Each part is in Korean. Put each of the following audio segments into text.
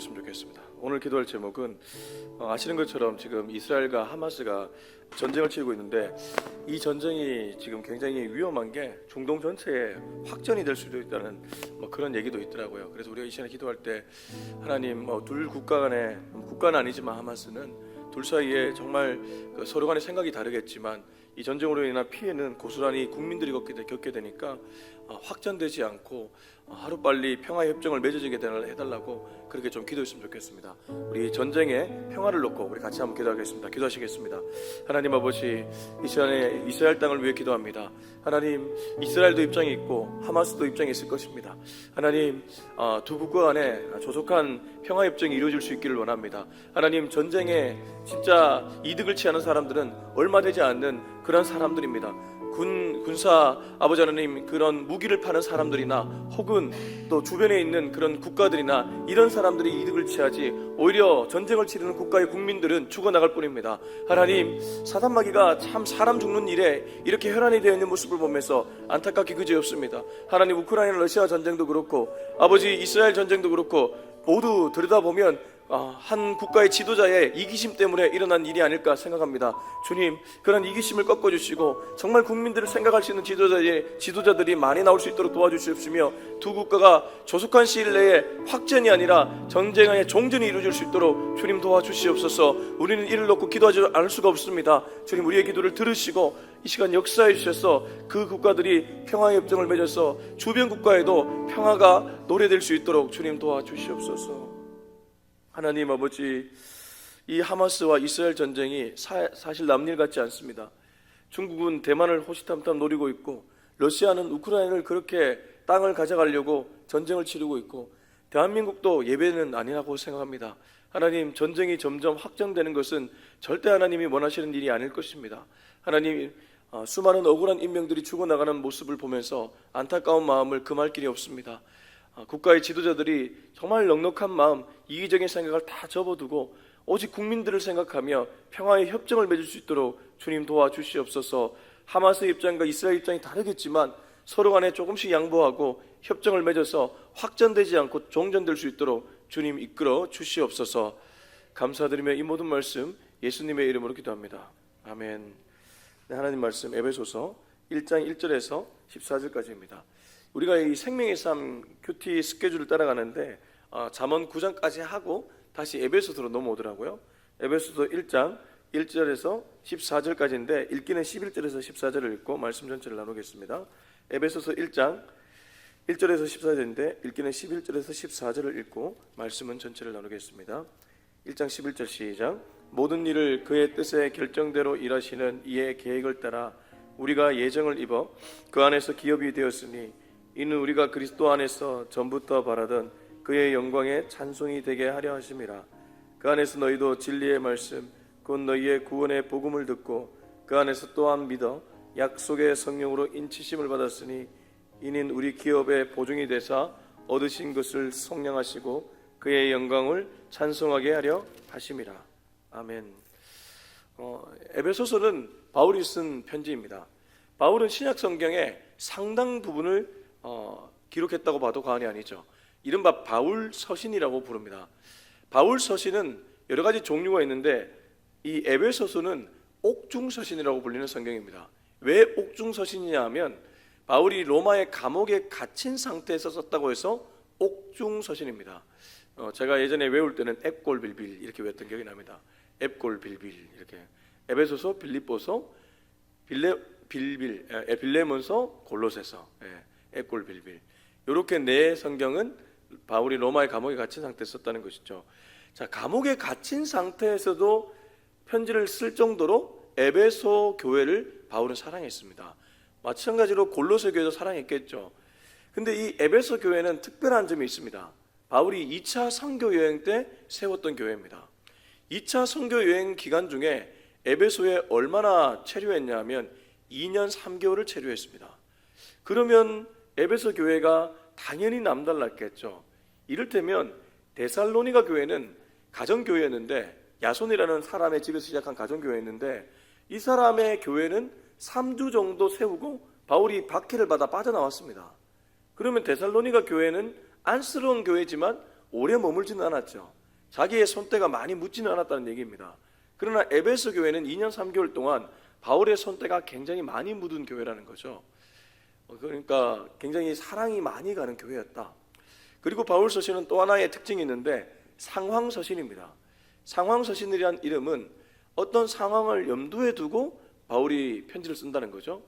기도했으면 좋겠습니다. 오늘 기도할 제목은 어, 아시는 것처럼 지금 이스라엘과 하마스가 전쟁을 치르고 있는데 이 전쟁이 지금 굉장히 위험한 게 중동 전체에 확전이 될 수도 있다는 뭐 그런 얘기도 있더라고요. 그래서 우리가 이 시간에 기도할 때 하나님 뭐둘 국가 간에 국가는 아니지만 하마스는 둘 사이에 정말 그 서로 간의 생각이 다르겠지만 이 전쟁으로 인한 피해는 고스란히 국민들이 겪게, 되- 겪게 되니까 어, 확전되지 않고 어, 하루빨리 평화 협정을 맺어지게 해달라고 그렇게 좀 기도했으면 좋겠습니다. 우리 전쟁에 평화를 놓고 우리 같이 한번 기도하겠습니다. 기도하시겠습니다. 하나님 아버지 이 시간에 이스라엘 땅을 위해 기도합니다. 하나님 이스라엘도 입장이 있고 하마스도 입장이 있을 것입니다. 하나님 어, 두 국가 간에 조속한 평화 협정이 이루어질 수 있기를 원합니다. 하나님 전쟁에 진짜 이득을 취하는 사람들은 얼마 되지 않는 그런 사람들입니다. 군 군사 아버지 하나님 그런 무기를 파는 사람들이나 혹은 또 주변에 있는 그런 국가들이나 이런 사람들이 이득을 취하지 오히려 전쟁을 치르는 국가의 국민들은 죽어나갈 뿐입니다. 하나님 사단 마귀가 참 사람 죽는 일에 이렇게 혈안이 되어 있는 모습을 보면서 안타깝게 그지없습니다. 하나님 우크라이나 러시아 전쟁도 그렇고 아버지 이스라엘 전쟁도 그렇고 모두 들여다보면 아, 한 국가의 지도자의 이기심 때문에 일어난 일이 아닐까 생각합니다. 주님, 그런 이기심을 꺾어주시고 정말 국민들을 생각할 수 있는 지도자의 지도자들이 많이 나올 수 있도록 도와주시옵시며 두 국가가 조속한 시일 내에 확전이 아니라 전쟁의 종전이 이루어질 수 있도록 주님 도와주시옵소서. 우리는 이를 놓고 기도하지 않을 수가 없습니다. 주님, 우리의 기도를 들으시고 이 시간 역사해 주셔서 그 국가들이 평화 협정을 맺어서 주변 국가에도 평화가 노래될 수 있도록 주님 도와주시옵소서. 하나님 아버지 이 하마스와 이스라엘 전쟁이 사, 사실 남일 같지 않습니다. 중국은 대만을 호시탐탐 노리고 있고 러시아는 우크라이나를 그렇게 땅을 가져가려고 전쟁을 치르고 있고 대한민국도 예배는 아니라고 생각합니다. 하나님 전쟁이 점점 확장되는 것은 절대 하나님이 원하시는 일이 아닐 것입니다. 하나님 어, 수많은 억울한 인명들이 죽어나가는 모습을 보면서 안타까운 마음을 금할 길이 없습니다. 아, 국가의 지도자들이 정말 넉넉한 마음, 이기적인 생각을 다 접어두고 오직 국민들을 생각하며 평화의 협정을 맺을 수 있도록 주님 도와주시옵소서. 하마스 입장과 이스라엘 입장이 다르겠지만 서로 간에 조금씩 양보하고 협정을 맺어서 확전되지 않고 종전될 수 있도록 주님 이끌어 주시옵소서. 감사드리며 이 모든 말씀 예수님의 이름으로 기도합니다. 아멘. 네, 하나님 말씀 에베소서 1장 1절에서 14절까지입니다. 우리가 이 생명의 삶 큐티 스케줄을 따라가는데 어, 잠언 9장까지 하고 다시 에베소서로 넘어오더라고요. 에베소서 1장 1절에서 14절까지인데 읽기는 11절에서 14절을 읽고 말씀 전체를 나누겠습니다. 에베소서 1장 1절에서 14절인데 읽기는 11절에서 14절을 읽고 말씀은 전체를 나누겠습니다. 1장 11절 시작 모든 일을 그의 뜻의 결정대로 일하시는 이의 계획을 따라 우리가 예정을 입어 그 안에서 기업이 되었으니 이는 우리가 그리스도 안에서 전부터 바라던 그의 영광의 찬송이 되게 하려 하심이라 그 안에서 너희도 진리의 말씀 곧 너희의 구원의 복음을 듣고 그 안에서 또한 믿어 약속의 성령으로 인치심을 받았으니 이는 우리 기업의 보증이 되사 얻으신 것을 성량하시고 그의 영광을 찬송하게 하려 하심이라 아멘. 어, 에베소서는 바울이 쓴 편지입니다. 바울은 신약 성경의 상당 부분을 어, 기록했다고 봐도 과언이 아니죠. 이른바 바울 서신이라고 부릅니다. 바울 서신은 여러 가지 종류가 있는데 이 에베소서는 옥중 서신이라고 불리는 성경입니다. 왜 옥중 서신이냐 하면 바울이 로마의 감옥에 갇힌 상태에서 썼다고 해서 옥중 서신입니다. 어, 제가 예전에 외울 때는 앱골 빌빌 이렇게 외웠던 기억이 납니다. 앱골 빌빌 이렇게 에베소서, 빌립보서, 빌레 빌빌, 에, 빌레몬서, 골로새서, 예, 앱골 빌빌 이렇게 네 성경은 바울이 로마의 감옥에 갇힌 상태에서 썼다는 것이죠. 자, 감옥에 갇힌 상태에서도 편지를 쓸 정도로 에베소 교회를 바울은 사랑했습니다. 마찬가지로 골로새 교회도 사랑했겠죠. 근데 이 에베소 교회는 특별한 점이 있습니다. 바울이 2차 선교 여행 때 세웠던 교회입니다. 2차 선교 여행 기간 중에 에베소에 얼마나 체류했냐 하면 2년 3개월을 체류했습니다. 그러면 에베소 교회가 당연히 남달랐겠죠. 이를테면 데살로니가 교회는 가정교회였는데 야손이라는 사람의 집에서 시작한 가정교회였는데 이 사람의 교회는 3주 정도 세우고 바울이 박해를 받아 빠져나왔습니다. 그러면 데살로니가 교회는 안쓰러운 교회지만 오래 머물지는 않았죠. 자기의 손때가 많이 묻지는 않았다는 얘기입니다. 그러나 에베소 교회는 2년 3개월 동안 바울의 손때가 굉장히 많이 묻은 교회라는 거죠. 어, 그러니까 굉장히 사랑이 많이 가는 교회였다. 그리고 바울 서신은 또 하나의 특징이 있는데 상황 서신입니다. 상황 서신이란 이름은 어떤 상황을 염두에 두고 바울이 편지를 쓴다는 거죠.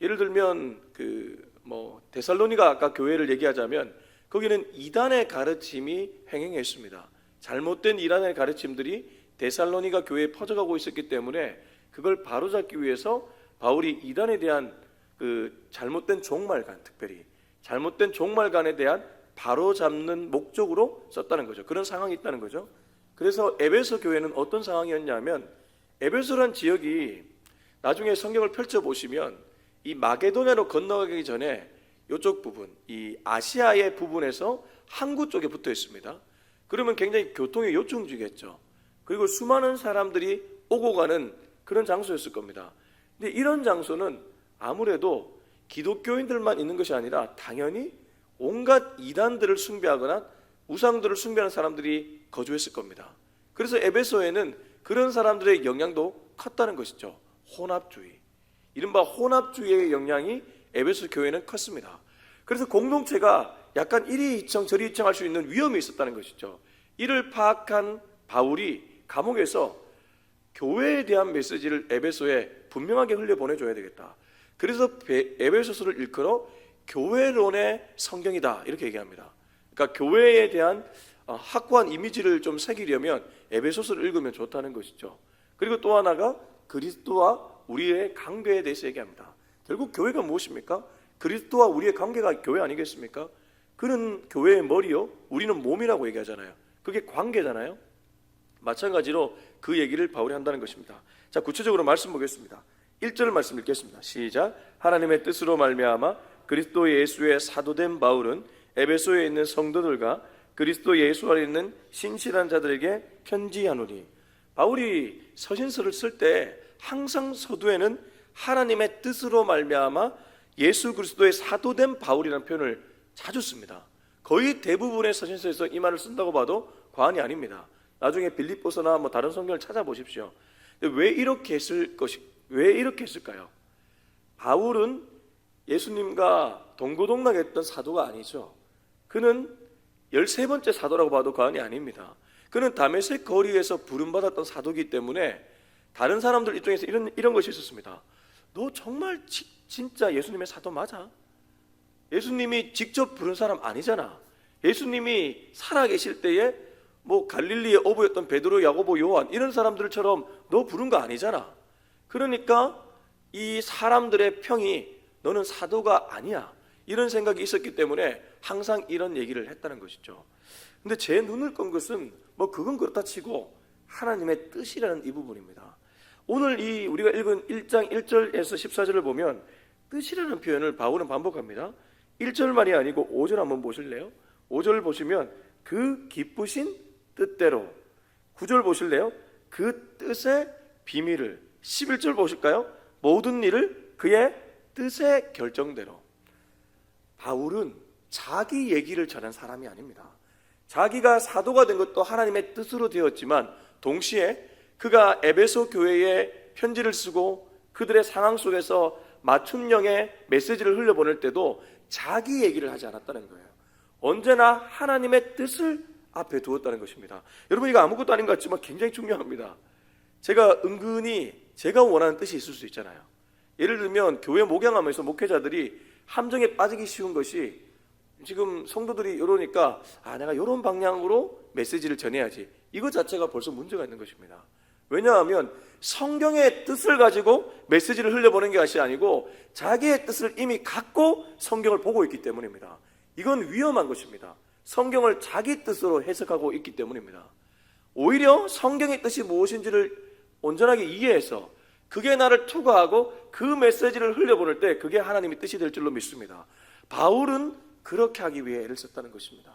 예를 들면 그 뭐 데살로니가 아까 교회를 얘기하자면 거기는 이단의 가르침이 행행했습니다. 잘못된 이단의 가르침들이 데살로니가 교회에 퍼져가고 있었기 때문에 그걸 바로잡기 위해서 바울이 이단에 대한 그 잘못된 종말관 특별히 잘못된 종말관에 대한 바로 잡는 목적으로 썼다는 거죠. 그런 상황이 있다는 거죠. 그래서 에베소 교회는 어떤 상황이었냐면 에베소란 지역이 나중에 성경을 펼쳐 보시면 이 마게도냐로 건너가기 전에 이쪽 부분, 이 아시아의 부분에서 항구 쪽에 붙어 있습니다. 그러면 굉장히 교통의 요충지겠죠. 그리고 수많은 사람들이 오고 가는 그런 장소였을 겁니다. 근데 이런 장소는 아무래도 기독교인들만 있는 것이 아니라 당연히 온갖 이단들을 숭배하거나 우상들을 숭배하는 사람들이 거주했을 겁니다. 그래서 에베소에는 그런 사람들의 영향도 컸다는 것이죠. 혼합주의. 이른바 혼합주의의 영향이 에베소 교회는 컸습니다. 그래서 공동체가 약간 이리 이청 저리 이청할 수 있는 위험이 있었다는 것이죠. 이를 파악한 바울이 감옥에서 교회에 대한 메시지를 에베소에 분명하게 흘려 보내줘야 되겠다. 그래서 베- 에베소서를 일컬어 교회론의 성경이다 이렇게 얘기합니다. 그러니까 교회에 대한 어, 확고한 이미지를 좀 새기려면 에베소서를 읽으면 좋다는 것이죠. 그리고 또 하나가 그리스도와 우리의 관계에 대해서 얘기합니다. 결국 교회가 무엇입니까? 그리스도와 우리의 관계가 교회 아니겠습니까? 그는 교회의 머리요, 우리는 몸이라고 얘기하잖아요. 그게 관계잖아요. 마찬가지로 그 얘기를 바울이 한다는 것입니다. 자, 구체적으로 말씀 보겠습니다. 1절 말씀 읽겠습니다. 시작. 하나님의 뜻으로 말미암아 그리스도 예수의 사도된 바울은 에베소에 있는 성도들과 그리스도 예수 안에 있는 신실한 자들에게 편지하노니 바울이 서신서를 쓸 때 항상 서두에는 하나님의 뜻으로 말미암아 예수 그리스도의 사도된 바울이라는 표현을 자주 씁니다. 거의 대부분의 서신서에서 이 말을 쓴다고 봐도 과언이 아닙니다. 나중에 빌립보서나 뭐 다른 성경을 찾아보십시오. 왜 이렇게 했을 것이 왜 이렇게 했을까요? 바울은 예수님과 동고동락했던 사도가 아니죠. 그는 13번째 사도라고 봐도 과언이 아닙니다. 그는 다메섹 거리에서 부름받았던 사도이기 때문에 다른 사람들 입장에서 이런, 이런 것이 있었습니다. 너 정말 지- 진짜 예수님의 사도 맞아? 예수님이 직접 부른 사람 아니잖아. 예수님이 살아계실 때에 뭐 갈릴리의 어부였던 베드로, 야고보, 요한 이런 사람들처럼 너 부른 거 아니잖아. 그러니까 이 사람들의 평이 너는 사도가 아니야. 이런 생각이 있었기 때문에 항상 이런 얘기를 했다는 것이죠. 근데 제 눈을 건 것은 뭐 그건 그렇다 치고 하나님의 뜻이라는 이 부분입니다. 오늘 이 우리가 읽은 1장 1절에서 14절을 보면 뜻이라는 표현을 바울은 반복합니다. 1절만이 아니고 5절 한번 보실래요? 5절 보시면 그 기쁘신 뜻대로 9절 보실래요? 그 뜻의 비밀을 11절 보실까요? 모든 일을 그의 뜻의 결정대로 바울은 자기 얘기를 전한 사람이 아닙니다. 자기가 사도가 된 것도 하나님의 뜻으로 되었지만 동시에 그가 에베소 교회에 편지를 쓰고 그들의 상황 속에서 맞춤형의 메시지를 흘려보낼 때도 자기 얘기를 하지 않았다는 거예요. 언제나 하나님의 뜻을 앞에 두었다는 것입니다. 여러분 이거 아무것도 아닌 것 같지만 굉장히 중요합니다. 제가 은근히 제가 원하는 뜻이 있을 수 있잖아요. 예를 들면 교회 목양하면서 목회자들이 함정에 빠지기 쉬운 것이 지금 성도들이 이러니까 아 내가 이런 방향으로 메시지를 전해야지 이것 자체가 벌써 문제가 있는 것입니다. 왜냐하면 성경의 뜻을 가지고 메시지를 흘려보는 것이 아니고 자기의 뜻을 이미 갖고 성경을 보고 있기 때문입니다. 이건 위험한 것입니다. 성경을 자기 뜻으로 해석하고 있기 때문입니다. 오히려 성경의 뜻이 무엇인지를 온전하게 이해해서 그게 나를 투과하고 그 메시지를 흘려보낼 때 그게 하나님의 뜻이 될 줄로 믿습니다. 바울은 그렇게 하기 위해 애를 썼다는 것입니다.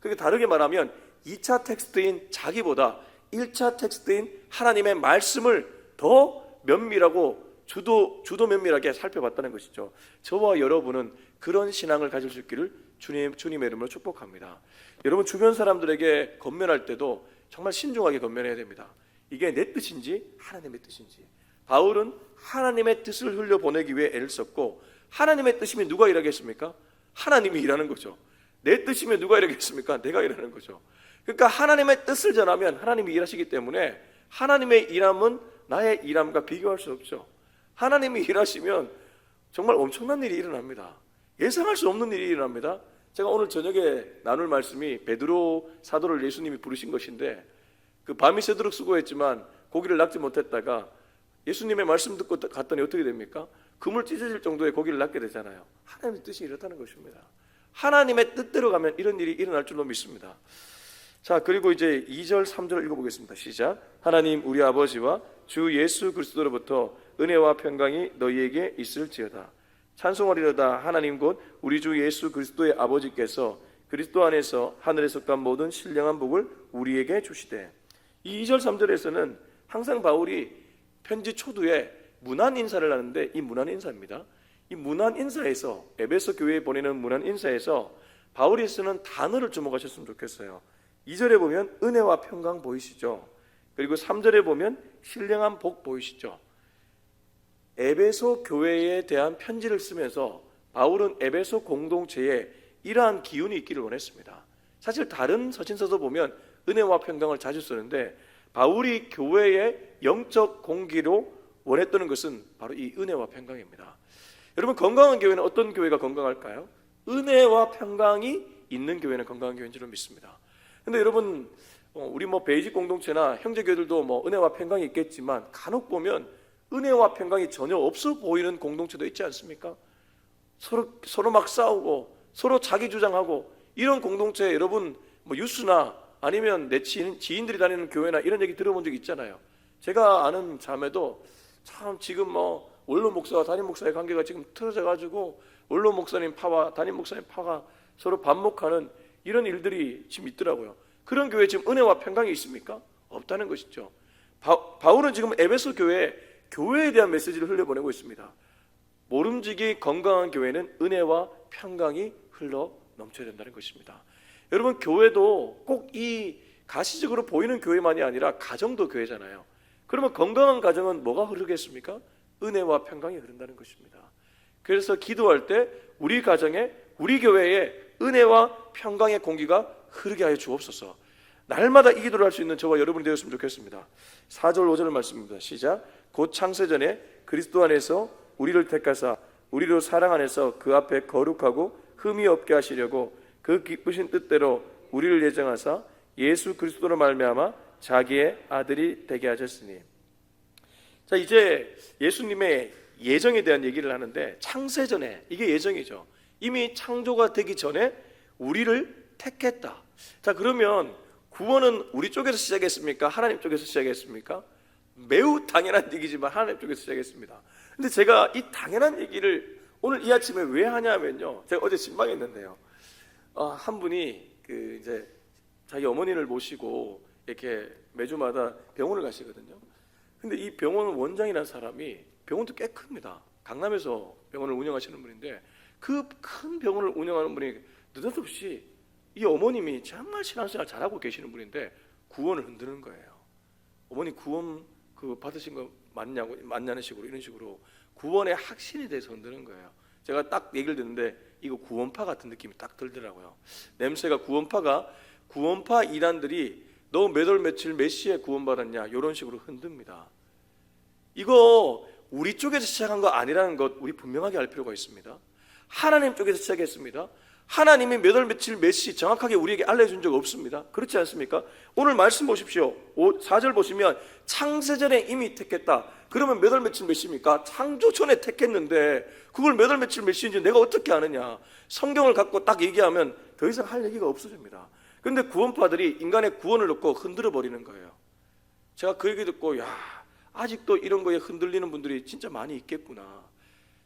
그게 다르게 말하면 2차 텍스트인 자기보다 1차 텍스트인 하나님의 말씀을 더 면밀하고 주도 주도 면밀하게 살펴봤다는 것이죠. 저와 여러분은 그런 신앙을 가질 수 있기를 주님 주님의 이름으로 축복합니다. 여러분 주변 사람들에게 건면할 때도 정말 신중하게 건면해야 됩니다. 이게 내 뜻인지 하나님의 뜻인지. 바울은 하나님의 뜻을 흘려 보내기 위해 애를 썼고 하나님의 뜻이면 누가 일하겠습니까? 하나님이 일하는 거죠. 내 뜻이면 누가 일하겠습니까? 내가 일하는 거죠. 그러니까 하나님의 뜻을 전하면 하나님이 일하시기 때문에 하나님의 일함은 나의 일함과 비교할 수 없죠. 하나님이 일하시면 정말 엄청난 일이 일어납니다. 예상할 수 없는 일이 일어납니다. 제가 오늘 저녁에 나눌 말씀이 베드로 사도를 예수님이 부르신 것인데 그 밤이 새도록 수고했지만 고기를 낚지 못했다가 예수님의 말씀 듣고 갔더니 어떻게 됩니까? 그물 찢어질 정도의 고기를 낚게 되잖아요. 하나님의 뜻이 이렇다는 것입니다. 하나님의 뜻대로 가면 이런 일이 일어날 줄로 믿습니다. 자, 그리고 이제 2절, 3절 읽어보겠습니다. 시작. 하나님 우리 아버지와 주 예수 그리스도로부터 은혜와 평강이 너희에게 있을지어다. 찬송하리로다 하나님 곧 우리 주 예수 그리스도의 아버지께서 그리스도 안에서 하늘에 속한 모든 신령한 복을 우리에게 주시되 이 2절 3절에서는 항상 바울이 편지 초두에 문안 인사를 하는데 이 문안 인사입니다. 이 문안 인사에서 에베소 교회에 보내는 문안 인사에서 바울이 쓰는 단어를 주목하셨으면 좋겠어요. 2절에 보면 은혜와 평강 보이시죠? 그리고 3절에 보면 신령한 복 보이시죠? 에베소 교회에 대한 편지를 쓰면서 바울은 에베소 공동체에 이러한 기운이 있기를 원했습니다. 사실 다른 서신서도 보면 은혜와 평강을 자주 쓰는데 바울이 교회의 영적 공기로 원했던 것은 바로 이 은혜와 평강입니다. 여러분 건강한 교회는 어떤 교회가 건강할까요? 은혜와 평강이 있는 교회는 건강한 교회인 줄 믿습니다. 근데 여러분 어, 우리 뭐 베이직 공동체나 형제교들도 뭐 은혜와 평강이 있겠지만 간혹 보면 은혜와 평강이 전혀 없어 보이는 공동체도 있지 않습니까? 서로 서로 막 싸우고 서로 자기 주장하고 이런 공동체 여러분 뭐 뉴스나 아니면 내 지인, 지인들이 다니는 교회나 이런 얘기 들어본 적 있잖아요. 제가 아는 자매도 참 지금 뭐 원로 목사와 담임 목사의 관계가 지금 틀어져 가지고 원로 목사님 파와 담임 목사님 파가 서로 반목하는 이런 일들이 지금 있더라고요. 그런 교회 지금 은혜와 평강이 있습니까? 없다는 것이죠. 바, 바울은 지금 에베소 교회에 교회에 대한 메시지를 흘려보내고 있습니다. 모름지기 건강한 교회는 은혜와 평강이 흘러 넘쳐야 된다는 것입니다. 여러분 교회도 꼭 이 가시적으로 보이는 교회만이 아니라 가정도 교회잖아요. 그러면 건강한 가정은 뭐가 흐르겠습니까? 은혜와 평강이 흐른다는 것입니다. 그래서 기도할 때 우리 가정에 우리 교회에 은혜와 평강의 공기가 흐르게 하여 주옵소서. 날마다 이 기도를 할 수 있는 저와 여러분이 되었으면 좋겠습니다. 4절 5절 말씀입니다. 시작. 곧 창세전에 그리스도 안에서 우리를 택하사 우리로 사랑 안에서 그 앞에 거룩하고 흠이 없게 하시려고 그 기쁘신 뜻대로 우리를 예정하사 예수 그리스도로 말미암아 자기의 아들이 되게 하셨으니 자 이제 예수님의 예정에 대한 얘기를 하는데 창세전에 이게 예정이죠. 이미 창조가 되기 전에 우리를 택했다. 자 그러면 구원은 우리 쪽에서 시작했습니까? 하나님 쪽에서 시작했습니까? 매우 당연한 얘기지만 하나님 쪽에서 시작했습니다. 근데 제가 이 당연한 얘기를 오늘 이 아침에 왜 하냐면요. 제가 어제 신방했는데요. 어, 한 분이 그 이제 자기 어머니를 모시고 이렇게 매주마다 병원을 가시거든요. 근데 이 병원 원장이라는 사람이 병원도 꽤 큽니다. 강남에서 병원을 운영하시는 분인데 그 큰 병원을 운영하는 분이 느닷없이 이 어머님이 정말 신앙생활 잘하고 계시는 분인데 구원을 흔드는 거예요. 어머니 구원 그 받으신 거 맞냐고 맞냐는 식으로 이런 식으로 구원의 확신에 대해서 흔드는 거예요. 제가 딱 얘기를 듣는데 이거 구원파 같은 느낌이 딱 들더라고요. 냄새가 구원파가 구원파 이단들이 너 몇월 며칠 몇 시에 구원받았냐 이런 식으로 흔듭니다. 이거 우리 쪽에서 시작한 거 아니라는 것 우리 분명하게 알 필요가 있습니다. 하나님 쪽에서 시작했습니다. 하나님이 몇 월 며칠 몇 시 정확하게 우리에게 알려준 적 없습니다. 그렇지 않습니까? 오늘 말씀 보십시오. 4절 보시면 창세전에 이미 택했다. 그러면 몇 월 며칠 몇 시입니까? 창조 전에 택했는데 그걸 몇 월 며칠 몇 시인지 내가 어떻게 아느냐? 성경을 갖고 딱 얘기하면 더 이상 할 얘기가 없어집니다. 근데 구원파들이 인간의 구원을 놓고 흔들어 버리는 거예요. 제가 그 얘기 듣고 야 아직도 이런 거에 흔들리는 분들이 진짜 많이 있겠구나.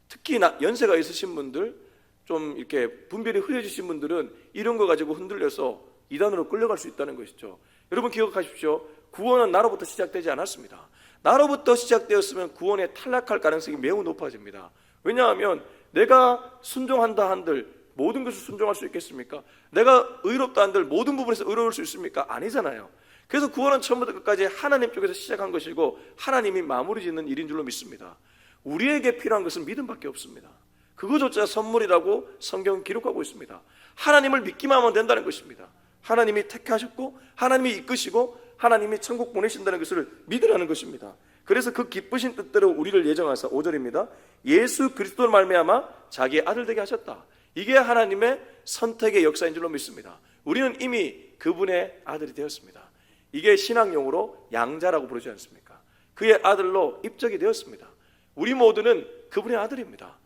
특히 나, 연세가 있으신 분들 좀 이렇게 분별이 흐려지신 분들은 이런 거 가지고 흔들려서 이단으로 끌려갈 수 있다는 것이죠. 여러분 기억하십시오. 구원은 나로부터 시작되지 않았습니다. 나로부터 시작되었으면 구원에 탈락할 가능성이 매우 높아집니다. 왜냐하면 내가 순종한다 한들 모든 것을 순종할 수 있겠습니까? 내가 의롭다 한들 모든 부분에서 의로울 수 있습니까? 아니잖아요. 그래서 구원은 처음부터 끝까지 하나님 쪽에서 시작한 것이고 하나님이 마무리 짓는 일인 줄로 믿습니다. 우리에게 필요한 것은 믿음밖에 없습니다. 그거조차 선물이라고 성경 기록하고 있습니다. 하나님을 믿기만 하면 된다는 것입니다. 하나님이 택하셨고 하나님이 이끄시고 하나님이 천국 보내신다는 것을 믿으라는 것입니다. 그래서 그 기쁘신 뜻대로 우리를 예정하사 5절입니다. 예수 그리스도를 말미암아 자기의 아들 되게 하셨다. 이게 하나님의 선택의 역사인 줄로 믿습니다. 우리는 이미 그분의 아들이 되었습니다. 이게 신앙용어로 양자라고 부르지 않습니까? 그의 아들로 입적이 되었습니다. 우리 모두는 그분의 아들입니다.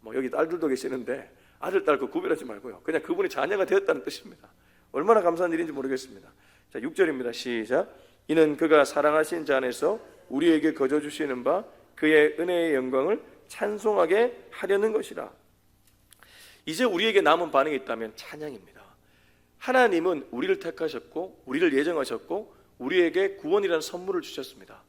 뭐 여기 딸들도 계시는데 아들 딸 그 구별하지 말고요. 그냥 그분의 자녀가 되었다는 뜻입니다. 얼마나 감사한 일인지 모르겠습니다. 자, 6절입니다. 시작. 이는 그가 사랑하신 자 안에서 우리에게 거저 주시는 바 그의 은혜의 영광을 찬송하게 하려는 것이라. 이제 우리에게 남은 반응이 있다면 찬양입니다. 하나님은 우리를 택하셨고 우리를 예정하셨고 우리에게 구원이라는 선물을 주셨습니다.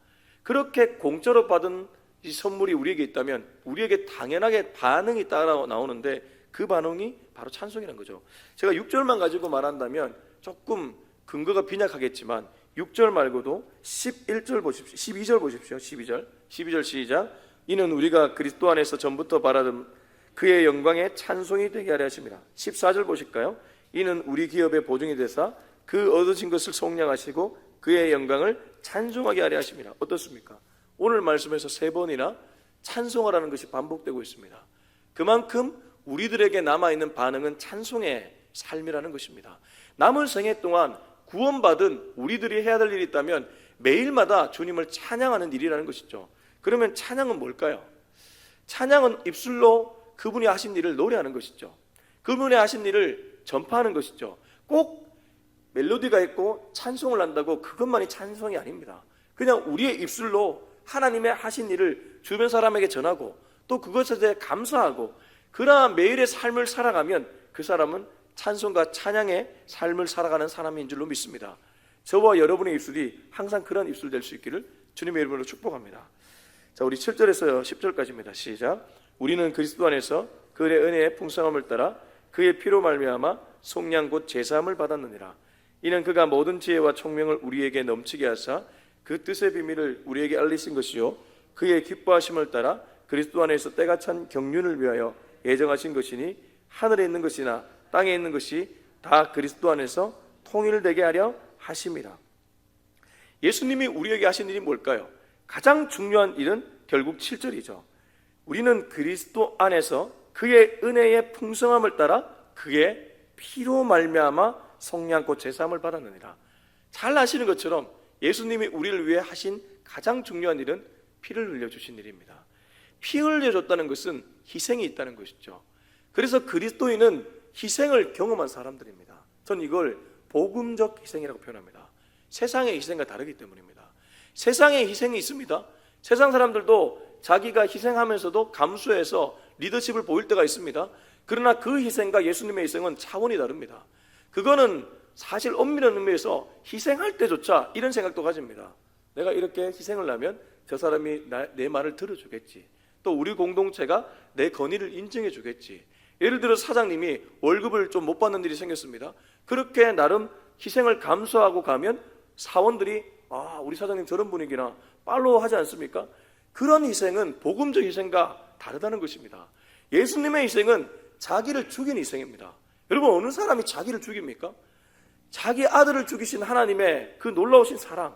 그렇게 공짜로 받은 이 선물이 우리에게 있다면 우리에게 당연하게 반응이 따라 나오는데 그 반응이 바로 찬송이라는 거죠. 제가 6절만 가지고 말한다면 조금 근거가 빈약하겠지만 6절 말고도 11절 보십시오. 12절 보십시오. 12절. 12절 시작. 이는 우리가 그리스도 안에서 전부터 바라던 그의 영광에 찬송이 되게 하려 하십니다. 14절 보실까요? 이는 우리 기업의 보증이 되사 그 얻으신 것을 속량하시고 그의 영광을 찬송하게 하려 하십니다. 어떻습니까? 오늘 말씀에서 세 번이나 찬송하라는 것이 반복되고 있습니다. 그만큼 우리들에게 남아있는 반응은 찬송의 삶이라는 것입니다. 남은 생애 동안 구원받은 우리들이 해야 될 일이 있다면 매일마다 주님을 찬양하는 일이라는 것이죠. 그러면 찬양은 뭘까요? 찬양은 입술로 그분이 하신 일을 노래하는 것이죠. 그분이 하신 일을 전파하는 것이죠. 꼭 멜로디가 있고 찬송을 한다고 그것만이 찬송이 아닙니다. 그냥 우리의 입술로 하나님의 하신 일을 주변 사람에게 전하고 또 그것에 대해 감사하고 그러한 매일의 삶을 살아가면 그 사람은 찬송과 찬양의 삶을 살아가는 사람인 줄로 믿습니다. 저와 여러분의 입술이 항상 그런 입술 될 수 있기를 주님의 이름으로 축복합니다. 자, 우리 7절에서 10절까지입니다. 시작. 우리는 그리스도 안에서 그의 은혜의 풍성함을 따라 그의 피로 말미암아 속량 곧 제사함을 받았느니라. 이는 그가 모든 지혜와 총명을 우리에게 넘치게 하사 그 뜻의 비밀을 우리에게 알리신 것이요 그의 기뻐하심을 따라 그리스도 안에서 때가 찬 경륜을 위하여 예정하신 것이니 하늘에 있는 것이나 땅에 있는 것이 다 그리스도 안에서 통일되게 하려 하심이라. 예수님이 우리에게 하신 일이 뭘까요? 가장 중요한 일은 결국 7절이죠. 우리는 그리스도 안에서 그의 은혜의 풍성함을 따라 그의 피로 말미암아 성량고 제사함을 받았느니라. 잘 아시는 것처럼 예수님이 우리를 위해 하신 가장 중요한 일은 피를 흘려 주신 일입니다. 피 흘려 줬다는 것은 희생이 있다는 것이죠. 그래서 그리스도인은 희생을 경험한 사람들입니다. 전 이걸 복음적 희생이라고 표현합니다. 세상의 희생과 다르기 때문입니다. 세상의 희생이 있습니다. 세상 사람들도 자기가 희생하면서도 감수해서 리더십을 보일 때가 있습니다. 그러나 그 희생과 예수님의 희생은 차원이 다릅니다. 그거는 사실 엄밀한 의미에서 희생할 때조차 이런 생각도 가집니다. 내가 이렇게 희생을 하면 저 사람이 나, 내 말을 들어주겠지. 또 우리 공동체가 내 건의를 인정해 주겠지. 예를 들어 사장님이 월급을 좀 못 받는 일이 생겼습니다. 그렇게 나름 희생을 감수하고 가면 사원들이 아 우리 사장님 저런 분위기나 팔로우 하지 않습니까? 그런 희생은 복음적 희생과 다르다는 것입니다. 예수님의 희생은 자기를 죽인 희생입니다. 여러분 어느 사람이 자기를 죽입니까? 자기 아들을 죽이신 하나님의 그 놀라우신 사랑,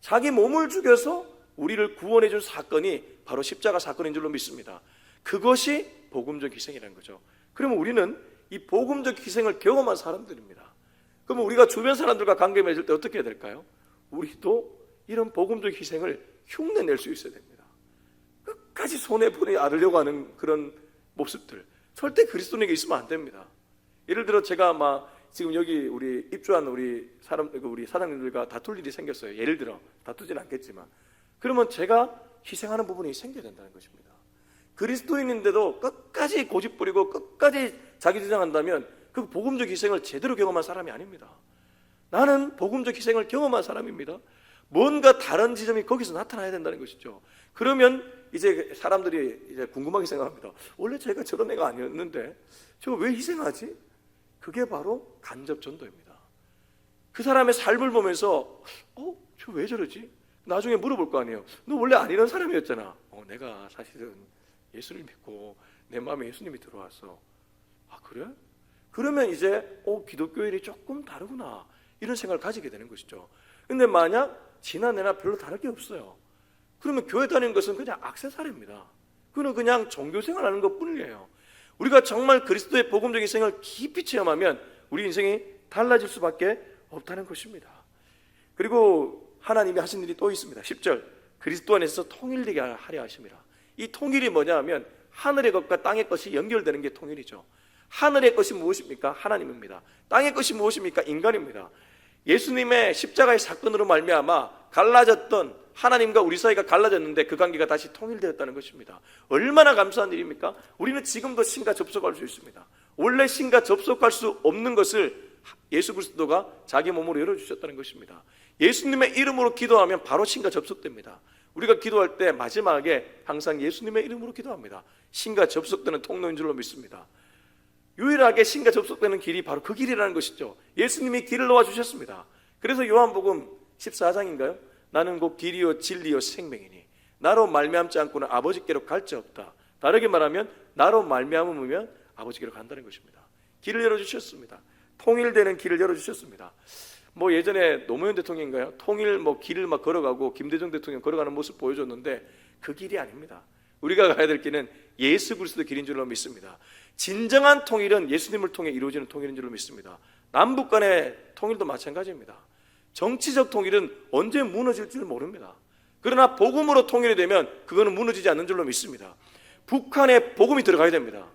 자기 몸을 죽여서 우리를 구원해 준 사건이 바로 십자가 사건인 줄로 믿습니다. 그것이 복음적 희생이라는 거죠. 그러면 우리는 이 복음적 희생을 경험한 사람들입니다. 그러면 우리가 주변 사람들과 관계 맺을 때 어떻게 해야 될까요? 우리도 이런 복음적 희생을 흉내낼 수 있어야 됩니다. 끝까지 손해보니 않으려고 하는 그런 모습들 절대 그리스도인에게 있으면 안 됩니다. 예를 들어 제가 막 지금 여기 우리 입주한 우리 사람 그 우리 사장님들과 다툴 일이 생겼어요. 예를 들어 다투진 않겠지만 그러면 제가 희생하는 부분이 생겨야 된다는 것입니다. 그리스도인인데도 끝까지 고집 부리고 끝까지 자기 주장한다면 그 복음적 희생을 제대로 경험한 사람이 아닙니다. 나는 복음적 희생을 경험한 사람입니다. 뭔가 다른 지점이 거기서 나타나야 된다는 것이죠. 그러면 이제 사람들이 이제 궁금하게 생각합니다. 원래 제가 저런 애가 아니었는데 저 왜 희생하지? 그게 바로 간접 전도입니다. 그 사람의 삶을 보면서 어, 저 왜 저러지? 나중에 물어볼 거 아니에요. 너 원래 아니던 사람이었잖아. 어, 내가 사실은 예수를 믿고 내 마음에 예수님이 들어왔어. 아 그래? 그러면 이제 어 기독교 일이 조금 다르구나 이런 생각을 가지게 되는 것이죠. 근데 만약 지난해나 별로 다를 게 없어요. 그러면 교회 다니는 것은 그냥 악세사리입니다. 그는 그냥 종교 생활하는 것 뿐이에요. 우리가 정말 그리스도의 복음적인 생을 깊이 체험하면 우리 인생이 달라질 수밖에 없다는 것입니다. 그리고 하나님이 하신 일이 또 있습니다. 10절 그리스도 안에서 통일되게 하려 하십니다. 이 통일이 뭐냐 하면 하늘의 것과 땅의 것이 연결되는 게 통일이죠. 하늘의 것이 무엇입니까? 하나님입니다. 땅의 것이 무엇입니까? 인간입니다. 예수님의 십자가의 사건으로 말미암아 갈라졌던 하나님과 우리 사이가 갈라졌는데 그 관계가 다시 통일되었다는 것입니다. 얼마나 감사한 일입니까? 우리는 지금도 신과 접속할 수 있습니다. 원래 신과 접속할 수 없는 것을 예수 그리스도가 자기 몸으로 열어주셨다는 것입니다. 예수님의 이름으로 기도하면 바로 신과 접속됩니다. 우리가 기도할 때 마지막에 항상 예수님의 이름으로 기도합니다. 신과 접속되는 통로인 줄로 믿습니다. 유일하게 신과 접속되는 길이 바로 그 길이라는 것이죠. 예수님이 길을 놓아 주셨습니다. 그래서 요한복음 14장인가요? 나는 곧 길이요 진리요 생명이니 나로 말미암지 않고는 아버지께로 갈 자 없다. 다르게 말하면 나로 말미암으면 아버지께로 간다는 것입니다. 길을 열어 주셨습니다. 통일되는 길을 열어 주셨습니다. 뭐 예전에 노무현 대통령인가요? 통일 뭐 길을 막 걸어가고 김대중 대통령 걸어가는 모습 보여줬는데 그 길이 아닙니다. 우리가 가야 될 길은 예수 그리스도 길인 줄로 믿습니다. 진정한 통일은 예수님을 통해 이루어지는 통일인 줄로 믿습니다. 남북 간의 통일도 마찬가지입니다. 정치적 통일은 언제 무너질지 모릅니다. 그러나 복음으로 통일이 되면 그거는 무너지지 않는 줄로 믿습니다. 북한에 복음이 들어가야 됩니다.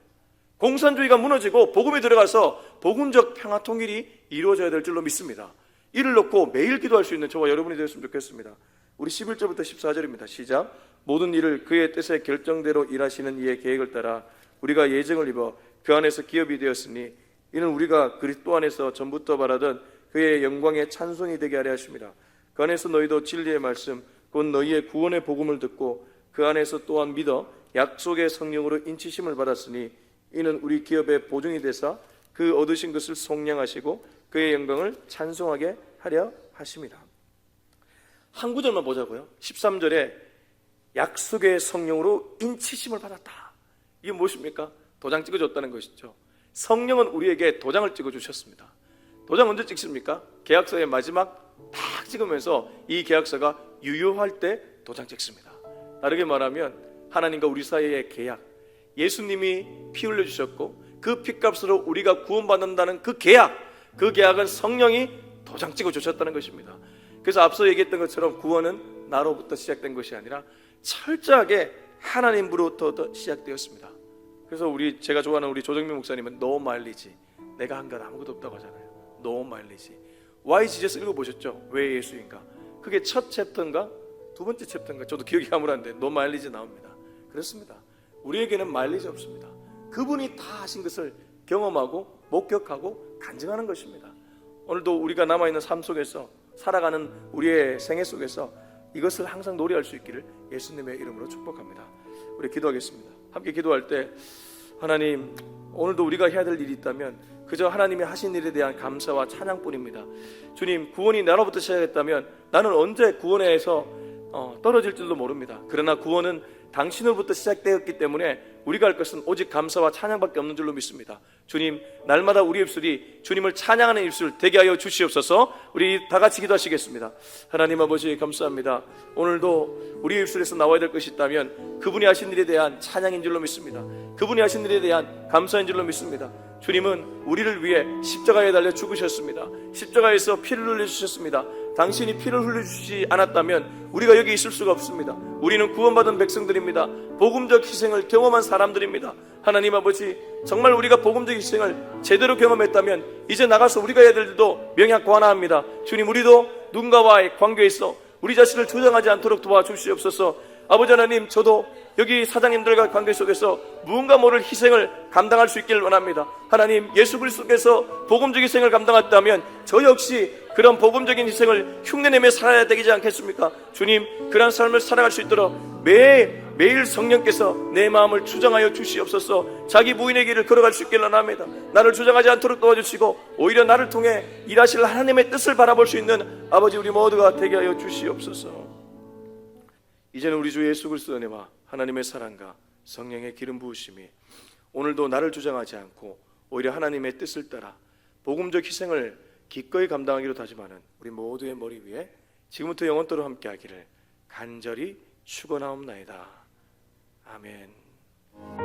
공산주의가 무너지고 복음이 들어가서 복음적 평화 통일이 이루어져야 될 줄로 믿습니다. 이를 놓고 매일 기도할 수 있는 저와 여러분이 되었으면 좋겠습니다. 우리 11절부터 14절입니다. 시작. 모든 일을 그의 뜻의 결정대로 일하시는 이의 계획을 따라 우리가 예정을 입어 그 안에서 기업이 되었으니 이는 우리가 그리스도 안에서 전부터 바라던 그의 영광의 찬송이 되게 하려 하십니다. 그 안에서 너희도 진리의 말씀 곧 너희의 구원의 복음을 듣고 그 안에서 또한 믿어 약속의 성령으로 인치심을 받았으니 이는 우리 기업의 보증이 되사 그 얻으신 것을 속량하시고 그의 영광을 찬송하게 하려 하십니다. 한 구절만 보자고요. 13절에 약속의 성령으로 인치심을 받았다. 이게 무엇입니까? 도장 찍어줬다는 것이죠. 성령은 우리에게 도장을 찍어주셨습니다. 도장 언제 찍습니까? 계약서의 마지막 딱 찍으면서 이 계약서가 유효할 때 도장 찍습니다. 다르게 말하면 하나님과 우리 사이의 계약, 예수님이 피 흘려 주셨고 그 피값으로 우리가 구원받는다는 그 계약, 그 계약은 성령이 도장 찍어 주셨다는 것입니다. 그래서 앞서 얘기했던 것처럼 구원은 나로부터 시작된 것이 아니라 철저하게 하나님으로부터 시작되었습니다. 그래서 우리 제가 좋아하는 우리 조정민 목사님은 no 마일리지 내가 한것 아무것도 없다고 하잖아요. No 마일리지. Why Jesus 읽어보셨죠? 왜 예수인가? 그게 첫 챕터인가? 두 번째 챕터인가? 저도 기억이 아무런데 no 마일리지 나옵니다. 그렇습니다. 우리에게는 마일리지 없습니다. 그분이 다 하신 것을 경험하고 목격하고 간증하는 것입니다. 오늘도 우리가 남아있는 삶 속에서 살아가는 우리의 생애 속에서 이것을 항상 노래할 수 있기를 예수님의 이름으로 축복합니다. 우리 기도하겠습니다. 함께 기도할 때 하나님 오늘도 우리가 해야 될 일이 있다면 그저 하나님이 하신 일에 대한 감사와 찬양뿐입니다. 주님 구원이 나로부터 시작했다면 나는 언제 구원에서 어, 떨어질 줄도 모릅니다. 그러나 구원은 당신으로부터 시작되었기 때문에 우리가 할 것은 오직 감사와 찬양밖에 없는 줄로 믿습니다. 주님, 날마다 우리 입술이 주님을 찬양하는 입술 되게 하여 주시옵소서. 우리 다 같이 기도하시겠습니다. 하나님 아버지 감사합니다. 오늘도 우리 입술에서 나와야 될 것이 있다면 그분이 하신 일에 대한 찬양인 줄로 믿습니다. 그분이 하신 일에 대한 감사인 줄로 믿습니다. 주님은 우리를 위해 십자가에 달려 죽으셨습니다. 십자가에서 피를 흘려 주셨습니다. 당신이 피를 흘려주지 않았다면 우리가 여기 있을 수가 없습니다. 우리는 구원받은 백성들입니다. 복음적 희생을 경험한 사람들입니다. 하나님 아버지, 정말 우리가 복음적 희생을 제대로 경험했다면 이제 나가서 우리가 해야 될 일도 명약 관하합니다. 주님, 우리도 누군가와의 관계에 있어 우리 자신을 조장하지 않도록 도와주시옵소서. 아버지 하나님, 저도 여기 사장님들과 관계 속에서 무언가 모를 희생을 감당할 수 있기를 원합니다. 하나님, 예수 그리스도께서 복음적 희생을 감당했다면 저 역시 그런 복음적인 희생을 흉내내며 살아야 되지 않겠습니까? 주님, 그런 삶을 살아갈 수 있도록 매 매일 성령께서 내 마음을 주장하여 주시옵소서. 자기 부인의 길을 걸어갈 수 있기를 원합니다. 나를 주장하지 않도록 도와주시고 오히려 나를 통해 일하실 하나님의 뜻을 바라볼 수 있는 아버지 우리 모두가 되게 하여 주시옵소서. 이제는 우리 주 예수 그리스도의 은혜와 하나님의 사랑과 성령의 기름 부으심이 오늘도 나를 주장하지 않고 오히려 하나님의 뜻을 따라 복음적 희생을 기꺼이 감당하기로 다짐하는 우리 모두의 머리 위에 지금부터 영원토록 함께하기를 간절히 축원하옵나이다. 아멘.